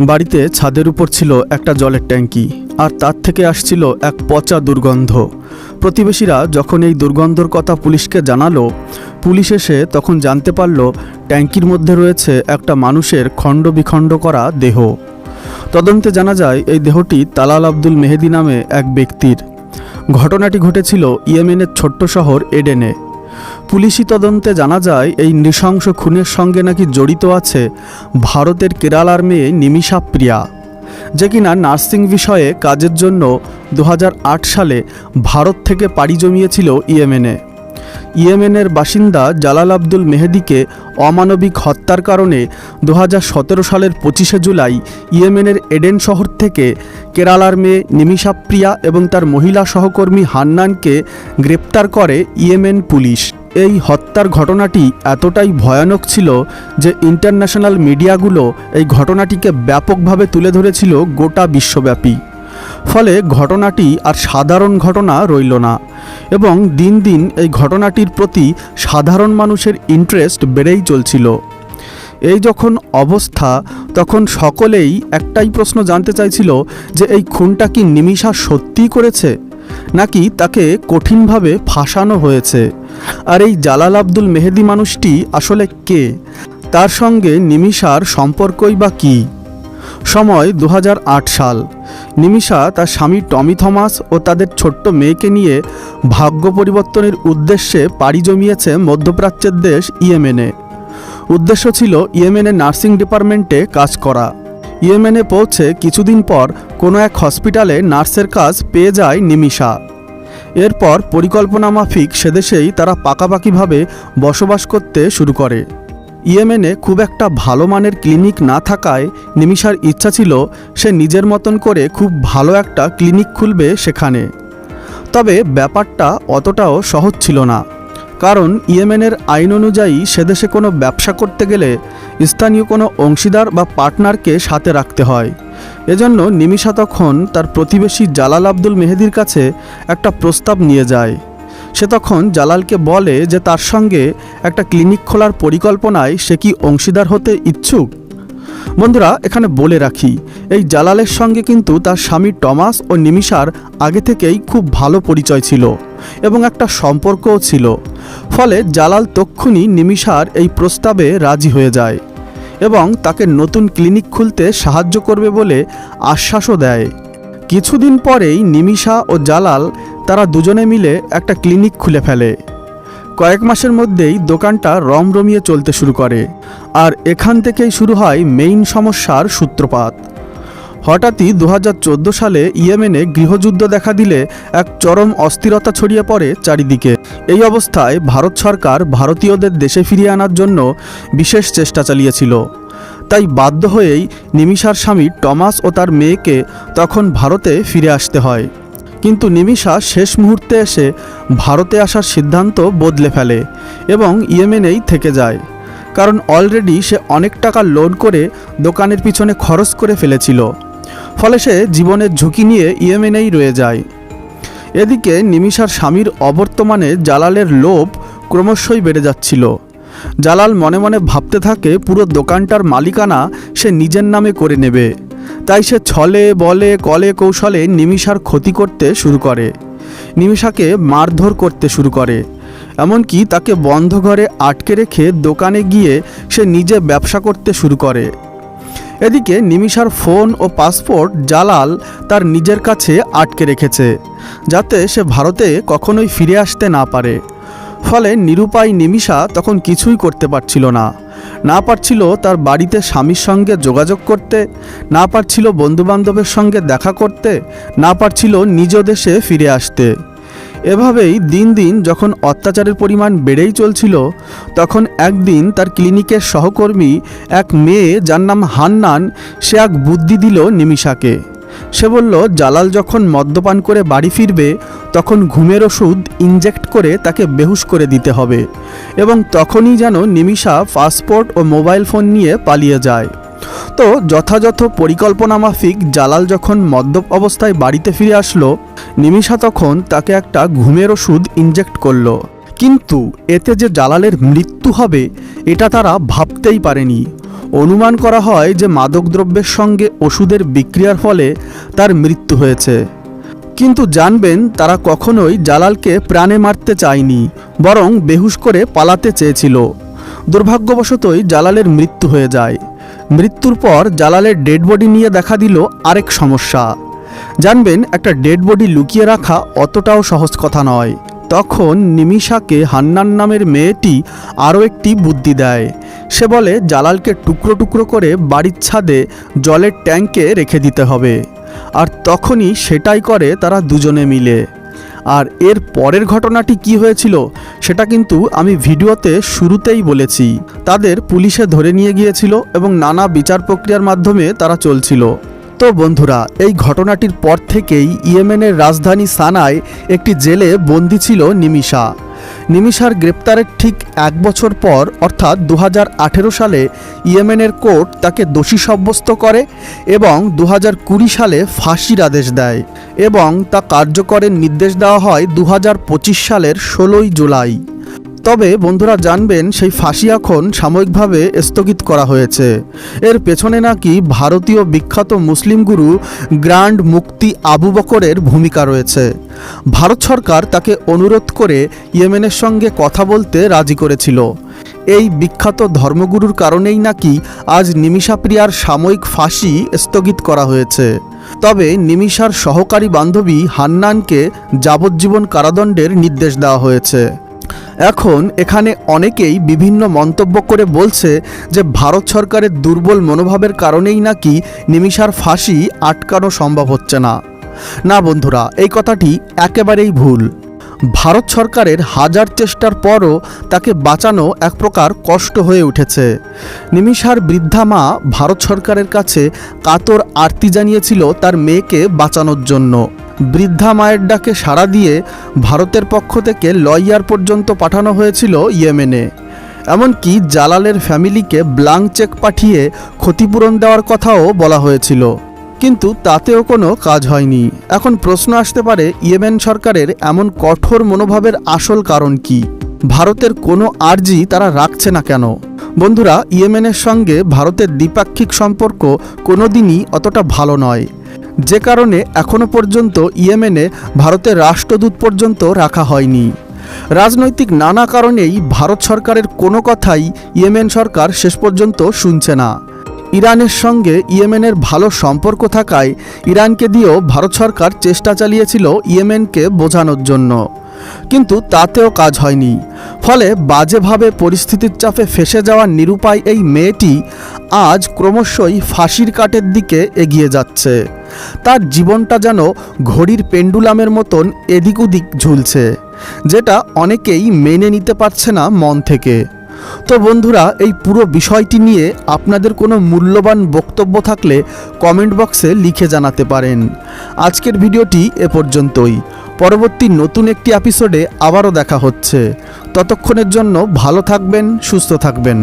বাড়িতে ছাদের উপর ছিল একটা জলের ট্যাঙ্কি, আর তার থেকে আসছিল এক পচা দুর্গন্ধ। প্রতিবেশীরা যখন এই দুর্গন্ধর কথা পুলিশকে জানালো, পুলিশ এসে তখন জানতে পারল ট্যাঙ্কির মধ্যে রয়েছে একটা মানুষের খণ্ড বিখণ্ড করা দেহ। তদন্তে জানা যায়, এই দেহটি তালাল আব্দুল মেহেদি নামে এক ব্যক্তির। ঘটনাটি ঘটেছিল ইয়েমেনের ছোট্ট শহর এডেনে। পুলিশি তদন্তে জানা যায়, এই নৃশংস খুনের সঙ্গে নাকি জড়িত আছে ভারতের কেরালার মেয়ে নিমিষা প্রিয়া। যে কিনা নার্সিং বিষয়ে কাজের জন্য দু হাজার আট সালে ভারত থেকে পাড়ি জমিয়েছিল ইয়েমেনে। ইয়েমেনের বাসিন্দা জালাল আব্দুল মেহেদিকে অমানবিক হত্যার কারণে দু হাজার সতেরো সালের পঁচিশে জুলাই ইয়েমেনের এডেন শহর থেকে কেরালার মেয়ে নিমিষা প্রিয়া এবং তার মহিলা সহকর্মী হান্নানকে গ্রেপ্তার করে ইয়েমেন পুলিশ। এই হত্যার ঘটনাটি এতটাই ভয়ানক ছিল যে ইন্টারন্যাশনাল মিডিয়াগুলো এই ঘটনাটিকে ব্যাপকভাবে তুলে ধরেছিল গোটা বিশ্বব্যাপী। ফলে ঘটনাটি আর সাধারণ ঘটনা রইল না এবং দিন দিন এই ঘটনাটির প্রতি সাধারণ মানুষের ইন্টারেস্ট বেড়েই চলছিল। এই যখন অবস্থা, তখন সকলেই একটাই প্রশ্ন জানতে চাইছিল যে এই খুনটা কি নিমিষা সত্যিই করেছে, নাকি তাকে কঠিনভাবে ফাঁসানো হয়েছে? আর এই জালাল আব্দুল মেহেদি মানুষটি আসলে কে? তার সঙ্গে নিমিষার সম্পর্কই বা কী? সময় দু হাজার আট সাল। নিমিষা তার স্বামী টমি থমাস ও তাদের ছোট্ট মেয়েকে নিয়ে ভাগ্য পরিবর্তনের উদ্দেশ্যে পাড়ি জমিয়েছে মধ্যপ্রাচ্যের দেশ ইয়েমেনে। উদ্দেশ্য ছিল ইয়েমেনে নার্সিং ডিপার্টমেন্টে কাজ করা। ইয়েমেনে পৌঁছে কিছুদিন পর কোনো এক হসপিটালে নার্সের কাজ পেয়ে যায় নিমিষা। এরপর পরিকল্পনা মাফিক সেদেশেই তারা পাকাপাকিভাবে বসবাস করতে শুরু করে। ইয়েমেনে খুব একটা ভালো মানের ক্লিনিক না থাকায় নিমিষার ইচ্ছা ছিল সে নিজের মতন করে খুব ভালো একটা ক্লিনিক খুলবে সেখানে। তবে ব্যাপারটা অতটাও সহজ ছিল না। কারণ ইয়েমেনের আইন অনুযায়ী সেদেশে কোনো ব্যবসা করতে গেলে স্থানীয় কোনো অংশীদার বা পার্টনারকে সাথে রাখতে হয়। এজন্য নিমিষা তখন তার প্রতিবেশী জালাল আব্দুল মেহেদির কাছে একটা প্রস্তাব নিয়ে যায়। সে তখন জালালকে বলে যে তার সঙ্গে একটা ক্লিনিক খোলার পরিকল্পনায় সে কি অংশীদার হতে ইচ্ছুক? বন্ধুরা, এখানে বলে রাখি, এই জালালের সঙ্গে কিন্তু তার স্বামী টমাস ও নিমিষার আগে থেকেই খুব ভালো পরিচয় ছিল এবং একটা সম্পর্কও ছিল। ফলে জালাল তক্ষুনি নিমিষার এই প্রস্তাবে রাজি হয়ে যায় এবং তাকে নতুন ক্লিনিক খুলতে সাহায্য করবে বলে আশ্বাসও দেয়। কিছুদিন পরেই নিমিষা ও জালাল তারা দুজনে মিলে একটা ক্লিনিক খুলে ফেলে। কয়েক মাসের মধ্যেই দোকানটা রমরমিয়ে চলতে শুরু করে, আর এখান থেকেই শুরু হয় মেইন সমস্যার সূত্রপাত। হঠাৎই দু হাজার চোদ্দ সালে ইয়েমেনে গৃহযুদ্ধ দেখা দিলে এক চরম অস্থিরতা ছড়িয়ে পড়ে চারিদিকে। এই অবস্থায় ভারত সরকার ভারতীয়দের দেশে ফিরিয়ে আনার জন্য বিশেষ চেষ্টা চালিয়েছিল। তাই বাধ্য হয়েই নিমিষার স্বামী টমাস ও তার মেয়েকে তখন ভারতে ফিরে আসতে হয়। কিন্তু নিমিষা শেষ মুহূর্তে এসে ভারতে আসার সিদ্ধান্ত বদলে ফেলে এবং ইয়েমেনেই থেকে যায়। কারণ অলরেডি সে অনেক টাকা লোন করে দোকানের পিছনে খরচ করে ফেলেছিল। ফলে সে জীবনের ঝুঁকি নিয়ে ইয়েমেনেই রয়ে যায়। এদিকে নিমিষার স্বামীর অবর্তমানে জালালের লোভ ক্রমশই বেড়ে যাচ্ছিল। জালাল মনে মনে ভাবতে থাকে, পুরো দোকানটার মালিকানা সে নিজের নামে করে নেবে। তাই সে ছলে, বলে, কলে, কৌশলে নিমিষার ক্ষতি করতে শুরু করে। নিমিষাকে মারধর করতে শুরু করে। এমনকি তাকে বন্ধ ঘরে আটকে রেখে দোকানে গিয়ে সে নিজে ব্যবসা করতে শুরু করে। এদিকে নিমিষার ফোন ও পাসপোর্ট জালাল তার নিজের কাছে আটকে রেখেছে, যাতে সে ভারতে কখনোই ফিরে আসতে না পারে। ফলে নিরুপায় নিমিষা তখন কিছুই করতে পারছিল না। না পারছিল তার বাড়িতে স্বামীর সঙ্গে যোগাযোগ করতে, না পারছিল বন্ধুবান্ধবের সঙ্গে দেখা করতে, না পারছিল নিজ দেশে ফিরে আসতে। এভাবেই দিন দিন যখন অত্যাচারের পরিমাণ বেড়েই চলছিল, তখন একদিন তার ক্লিনিকের সহকর্মী এক মেয়ে যার নাম হান্নান, সে এক বুদ্ধি দিল নিমিষাকে। সে বলল, জালাল যখন মদ্যপান করে বাড়ি ফিরবে তখন ঘুমের ওষুধ ইনজেক্ট করে তাকে বেহুশ করে দিতে হবে এবং তখনই যেন নিমিষা পাসপোর্ট ও মোবাইল ফোন নিয়ে পালিয়ে যায়। তো যথাযথ পরিকল্পনা মাফিক জালাল যখন মদ্যপ অবস্থায় বাড়িতে ফিরে আসলো, নিমিষা তখন তাকে একটা ঘুমের ওষুধ ইনজেক্ট করল। কিন্তু এতে যে জালালের মৃত্যু হবে, এটা তারা ভাবতেই পারেনি। অনুমান করা হয় যে মাদকদ্রব্যের সঙ্গে ওষুধের বিক্রিয়ার ফলে তার মৃত্যু হয়েছে। কিন্তু জানবেন তারা কখনোই জালালকে প্রাণে মারতে চায়নি, বরং বেহুশ করে পালাতে চেয়েছিল। দুর্ভাগ্যবশতই জালালের মৃত্যু হয়ে যায়। মৃত্যুর পর জালালের ডেড বডি নিয়ে দেখা দিল আরেক সমস্যা। জানবেন একটা ডেড বডি লুকিয়ে রাখা অতটাও সহজ কথা নয়। তখন নিমিষাকে হান্নান নামের মেয়েটি আরও একটি বুদ্ধি দেয়। সে বলে, জালালকে টুকরো টুকরো করে বাড়ির ছাদে জলের ট্যাঙ্কে রেখে দিতে হবে। আর তখনই সেটাই করে তারা দুজনে মিলে। আর এর পরের ঘটনাটি কি হয়েছিল, সেটা কিন্তু আমি ভিডিওতে শুরুতেই বলেছি। তাদের পুলিশে ধরে নিয়ে গিয়েছিল এবং নানা বিচার প্রক্রিয়ার মাধ্যমে তারা চলছিল। তো বন্ধুরা, এই ঘটনাটির পর থেকেই ইয়েমেনের রাজধানী সানায় একটি জেলে বন্দি ছিল নিমিষা নিমিষার গ্রেপ্তারের ঠিক এক বছর পর, অর্থাৎ দু হাজার আঠেরো সালে, ইয়েমেনের কোর্ট তাকে দোষী সাব্যস্ত করে এবং দু হাজার কুড়ি সালে ফাঁসির আদেশ দেয় এবং তা কার্যকরের নির্দেশ দেওয়া হয় দু হাজার পঁচিশ সালের ষোলোই জুলাই। তবে বন্ধুরা জানবেন সেই ফাঁসি এখন সাময়িকভাবে স্থগিত করা হয়েছে। এর পেছনে নাকি ভারতীয় বিখ্যাত মুসলিম গুরু গ্র্যান্ড মুক্তি আবু বকরের ভূমিকা রয়েছে। ভারত সরকার তাকে অনুরোধ করে ইয়েমেনের সঙ্গে কথা বলতে রাজি করেছিল। এই বিখ্যাত ধর্মগুরুর কারণেই নাকি আজ নিমিষা প্রিয়ার সাময়িক ফাঁসি স্থগিত করা হয়েছে। তবে নিমিষার সহকারী বান্ধবী হান্নানকে যাবজ্জীবন কারাদণ্ডের নির্দেশ দেওয়া হয়েছে। এখন এখানে অনেকেই বিভিন্ন মন্তব্য করে বলছে যে ভারত সরকারের দুর্বল মনোভাবের কারণেই নাকি নিমিষার ফাঁসি আটকানো সম্ভব হচ্ছে না। না বন্ধুরা, এই কথাটি একেবারেই ভুল। ভারত সরকারের হাজার চেষ্টার পরও তাকে বাঁচানো এক প্রকার কষ্ট হয়ে উঠেছে। নিমিষার বৃদ্ধা মা ভারত সরকারের কাছে কাতর আরতি জানিয়েছিল তার মেয়েকে বাঁচানোর জন্য। বৃদ্ধা মায়ের ডাকে সাড়া দিয়ে ভারতের পক্ষ থেকে লয়ার পর্যন্ত পাঠানো হয়েছিল ইয়েমেনে। এমনকি জালালের ফ্যামিলিকে ব্লাঙ্ক চেক পাঠিয়ে ক্ষতিপূরণ দেওয়ার কথাও বলা হয়েছিল। কিন্তু তাতেও কোনো কাজ হয়নি। এখন প্রশ্ন আসতে পারে, ইয়েমেন সরকারের এমন কঠোর মনোভাবের আসল কারণ কি? ভারতের কোনো আর্জি তারা রাখছে না কেন? বন্ধুরা, ইয়েমেনের সঙ্গে ভারতের দ্বিপাক্ষিক সম্পর্ক কোনোদিনই অতটা ভালো নয়। যে কারণে এখনও পর্যন্ত ইয়েমেনে ভারতের রাষ্ট্রদূত পর্যন্ত রাখা হয়নি। রাজনৈতিক নানা কারণেই ভারত সরকারের কোনো কথাই ইয়েমেন সরকার শেষ পর্যন্ত শুনছে না। ইরানের সঙ্গে ইয়েমেনের ভালো সম্পর্ক থাকায় ইরানকে দিয়েও ভারত সরকার চেষ্টা চালিয়েছিল ইয়েমেনকে বোঝানোর জন্য। কিন্তু তাতেও কাজ হয়নি। ফলে বাজেভাবে পরিস্থিতির চাপে ফেসে যাওয়া নিরুপায় এই মেয়েটি আজ ক্রমশই ফাঁসির কাটের দিকে এগিয়ে যাচ্ছে। তার জীবনটা যেন ঘড়ির পেন্ডুলামের মতন এদিক ওদিক ঝুলছে, যেটা অনেকেই মেনে নিতে পারছে না মন থেকে। তো বন্ধুরা, এই পুরো বিষয়টি নিয়ে আপনাদের কোনো মূল্যবান বক্তব্য থাকলে কমেন্ট বক্সে লিখে জানাতে পারেন। আজকের ভিডিওটি এ পর্যন্তই। পরবর্তী নতুন একটি এপিসোডে আবারও দেখা হচ্ছে। ততক্ষণের জন্য ভালো থাকবেন, সুস্থ থাকবেন।